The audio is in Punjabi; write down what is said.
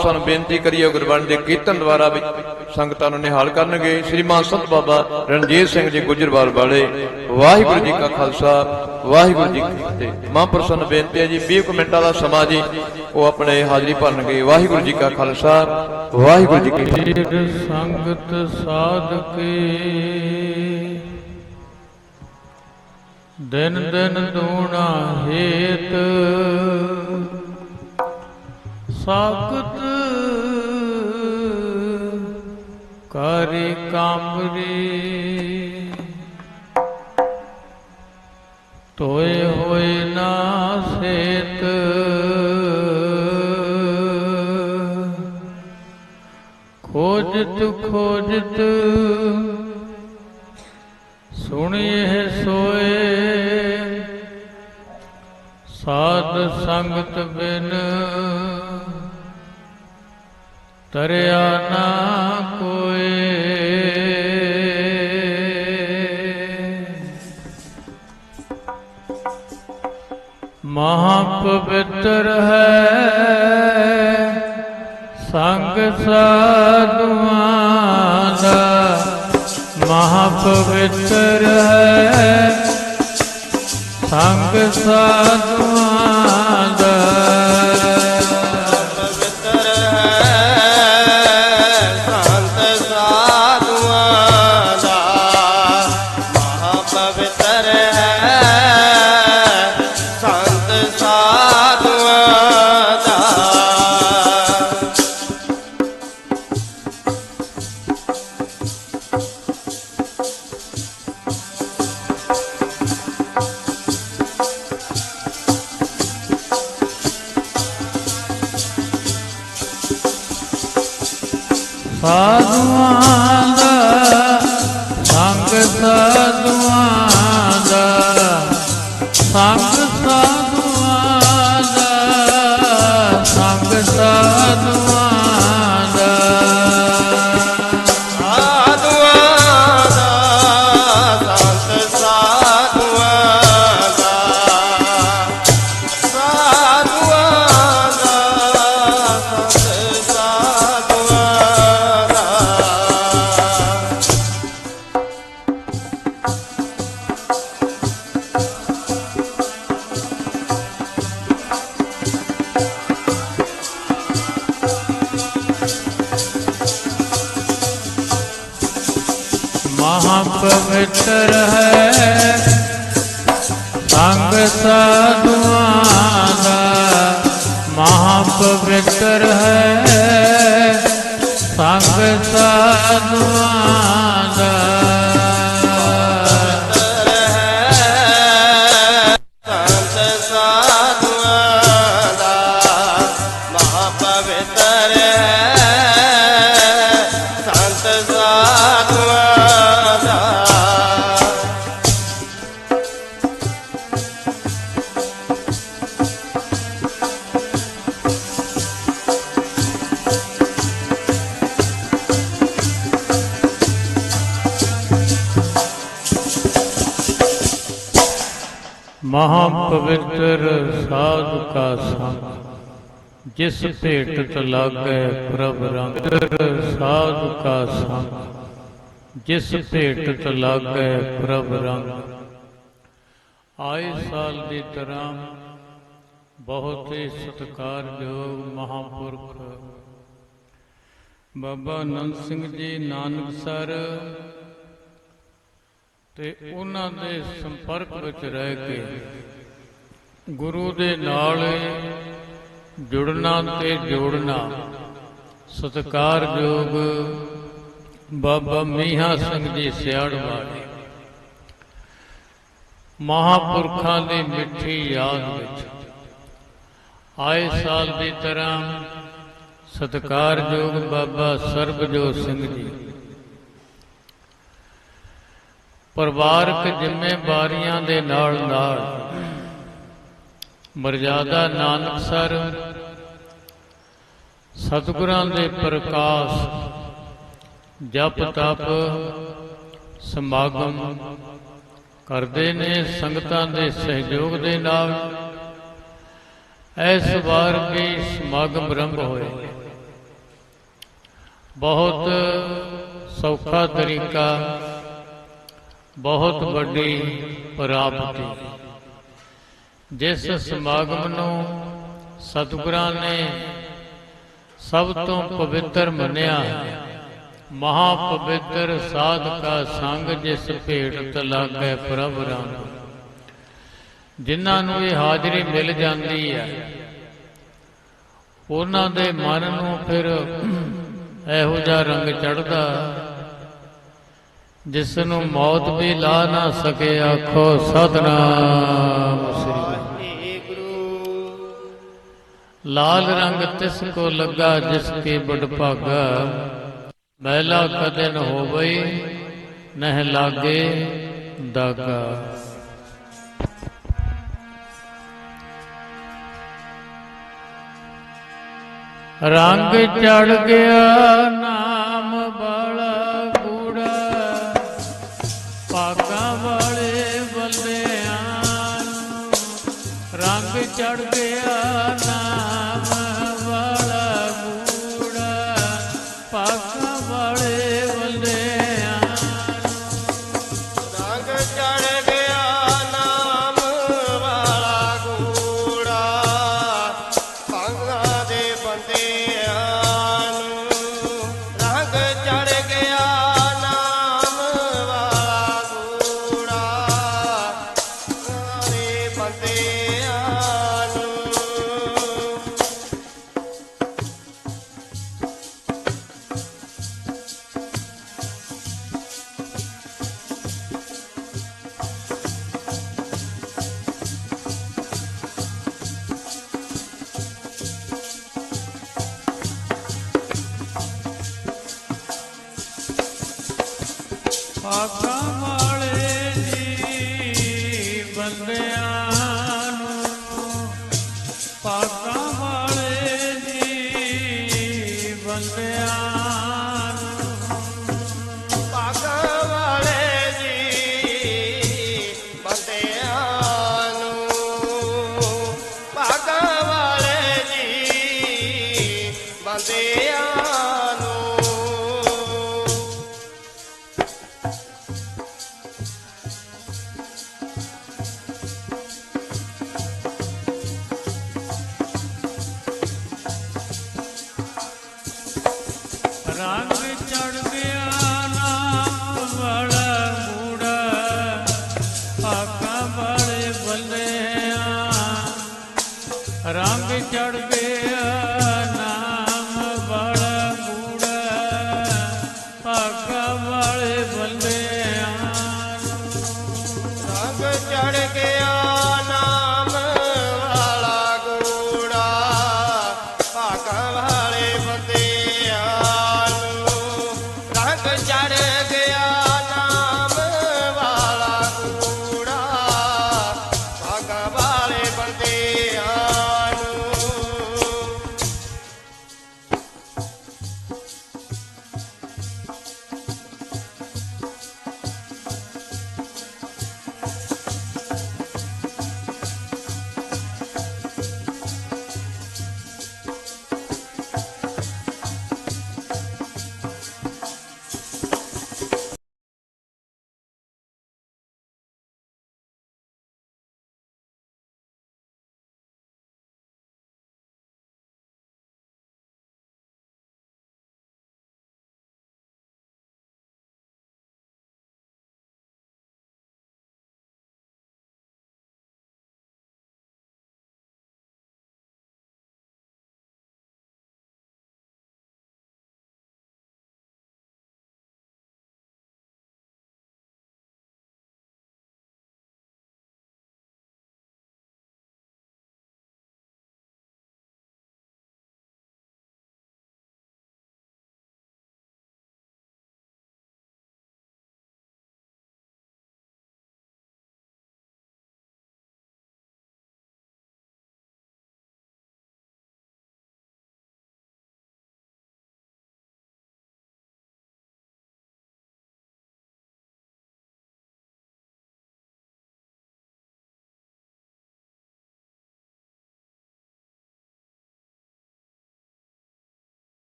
ਮਹਾਂਪੁਰਸ਼ਾਂ ਬੇਨਤੀ ਕਰੀਏ ਗੁਰਬਾਣੀ ਦੇ ਕੀਰਤਨ ਦੁਆਰਾ ਵੀ ਸੰਗਤਾਂ ਨੂੰ ਨਿਹਾਲ ਕਰਨਗੇ। ਸ੍ਰੀਮਾਨ ਸੰਤ ਬਾਬਾ ਰਣਜੀਤ ਸਿੰਘ ਜੀ ਗੁਜਰਵਾਲ ਵਾਲੇ, ਵਾਹਿਗੁਰੂ ਜੀ ਕਾ ਖਾਲਸਾ, ਵਾਹਿਗੁਰੂ ਜੀ ਕੀ ਫਤਿਹ। ਮਹਾਂਪੁਰਸ਼ਾਂ ਨੂੰ ਬੇਨਤੀ ਹੈ ਜੀ 20 ਕੁ ਮਿੰਟਾਂ ਦਾ ਸਮਾਂ ਜੀ, ਉਹ ਆਪਣੇ ਹਾਜ਼ਰੀ ਭਰਨਗੇ। ਵਾਹਿਗੁਰੂ ਜੀ ਕਾ ਖਾਲਸਾ, ਵਾਹਿਗੁਰੂ ਜੀ ਕੀ ਫਤਿਹ। ਸੰਗਤ ਸਾਧਕੇ, ਦਿਨ ਦਿਨ ਦੂਣਾ ਹੇਤ, ਸਾਖਤ ਕਰੇ ਕਾਮਰੇ। ਤੋਏ ਹੋਏ ਨਾ ਸੇਤ ਖੋਜਤ ਖੋਜਤ। ਸੁਣੀਏ ਸੋਏ। ਸਾਧ ਸੰਗਤ ਬਿਨ। ਤਰਿਆ ਨਾ ਮਹਾ ਪਵਿੱਤਰ ਹੈ। ਸੰਗ ਸਾਧੂਆਂ ਦਾ ਮਹਾ ਪਵਿੱਤਰ ਹੈ। ਸੰਗ ਸਾਧੂਆਂ ਸਾਧੂਆਂ ਦਾ ਪਵਿੱਤਰ ਹੈ। ਸੰਗ ਸਾਧੂਆਂ ਦਾ ਮਹਾ ਪਵਿੱਤਰ ਹੈ। ਸੰਗ ਸਾਧੂਆਂ ਸਾਧ ਕਾ ਸੰਗ, ਜਿਸ ਭੇਟਤ ਲਾਗੈ ਪ੍ਰਭ ਰੰਗ ਸਾਧ ਕਾ ਸੰਗ, ਜਿਸ ਭੇਟਤ ਲਾਗੈ ਪ੍ਰਭ ਰੰਗ। ਆਏ ਸਾਲ ਦੀ ਤਰ੍ਹਾਂ ਬਹੁਤ ਹੀ ਸਤਿਕਾਰਯੋਗ ਮਹਾਪੁਰਖ ਬਾਬਾ ਨੰਦ ਸਿੰਘ ਜੀ ਨਾਨਕਸਰ ਤੇ ਉਹਨਾਂ ਦੇ ਸੰਪਰਕ ਵਿੱਚ ਰਹਿ ਕੇ ਗੁਰੂ ਦੇ ਨਾਲ ਜੁੜਨਾ ਤੇ ਜੋੜਨਾ। ਸਤਿਕਾਰਯੋਗ ਬਾਬਾ ਮੀਹਾ ਸਿੰਘ ਜੀ ਸਿਆੜ ਵਾਲੇ। ਮਹਾਪੁਰਖਾਂ ਦੀ ਮਿੱਠੀ ਯਾਦ ਵਿੱਚ। ਆਏ ਸਾਲ ਦੀ ਤਰ੍ਹਾਂ ਸਤਿਕਾਰਯੋਗ ਬਾਬਾ ਸਰਬਜੋਤ ਸਿੰਘ ਜੀ। ਪਰਿਵਾਰਕ ਜ਼ਿੰਮੇਵਾਰੀਆਂ ਦੇ ਨਾਲ ਨਾਲ ਮਰਜ਼ਾਦਾ ਨਾਨਕ ਸਰ, ਸਤਿਗੁਰਾਂ ਦੇ ਪ੍ਰਕਾਸ਼, ਜਪ ਤਪ, ਸਮਾਗਮ ਕਰਦੇ ਨੇ ਸੰਗਤਾਂ ਦੇ ਸਹਿਯੋਗ ਦੇ ਨਾਲ। ਇਸ ਵਾਰ ਵੀ ਸਮਾਗਮ ਆਰੰਭ ਹੋਏ। ਬਹੁਤ ਸੌਖਾ ਤਰੀਕਾ, ਬਹੁਤ ਵੱਡੀ ਪ੍ਰਾਪਤੀ। ਜਿਸ ਸਮਾਗਮ ਨੂੰ ਸਤਿਗੁਰਾਂ ਨੇ ਸਭ ਤੋਂ ਪਵਿੱਤਰ ਮੰਨਿਆ ਮਹਾ ਪਵਿੱਤਰ ਸਾਧ ਕਾ ਸੰਗ ਜਿਸ ਭੇਟ ਤਲਾਗੈ ਪ੍ਰਭ ਰਾਮ। ਜਿਨ੍ਹਾਂ ਨੂੰ ਇਹ ਹਾਜ਼ਰੀ ਮਿਲ ਜਾਂਦੀ ਹੈ, ਉਹਨਾਂ ਦੇ ਮਨ ਨੂੰ ਫਿਰ ਇਹੋ ਜਿਹਾ ਰੰਗ ਚੜਦਾ ਜਿਸ ਨੂੰ ਮੌਤ ਵੀ ਲਾ ਨਾ ਸਕੇ, ਆਖੋ ਸਤਨਾਮ ਸ੍ਰੀ ਲਾਲ ਰੰਗ ਤਿਸ ਕੋ ਲੱਗਾ, ਜਿਸ ਕੇ ਬੜ ਭਾਗਾ। ਮਹਿਲਾ ਕਦੇ ਨ ਹੋਵਈ, ਨਹਿ ਲਾਗੇ ਦਾਗਾ। ਰੰਗ ਚੜ ਗਿਆ ਨਾ ਪਾਕਾਂ ਵਾਲੇ ਜੀ ਬੰਦਿਆਂ ਰੰਗ ਚੜ ਗਿਆ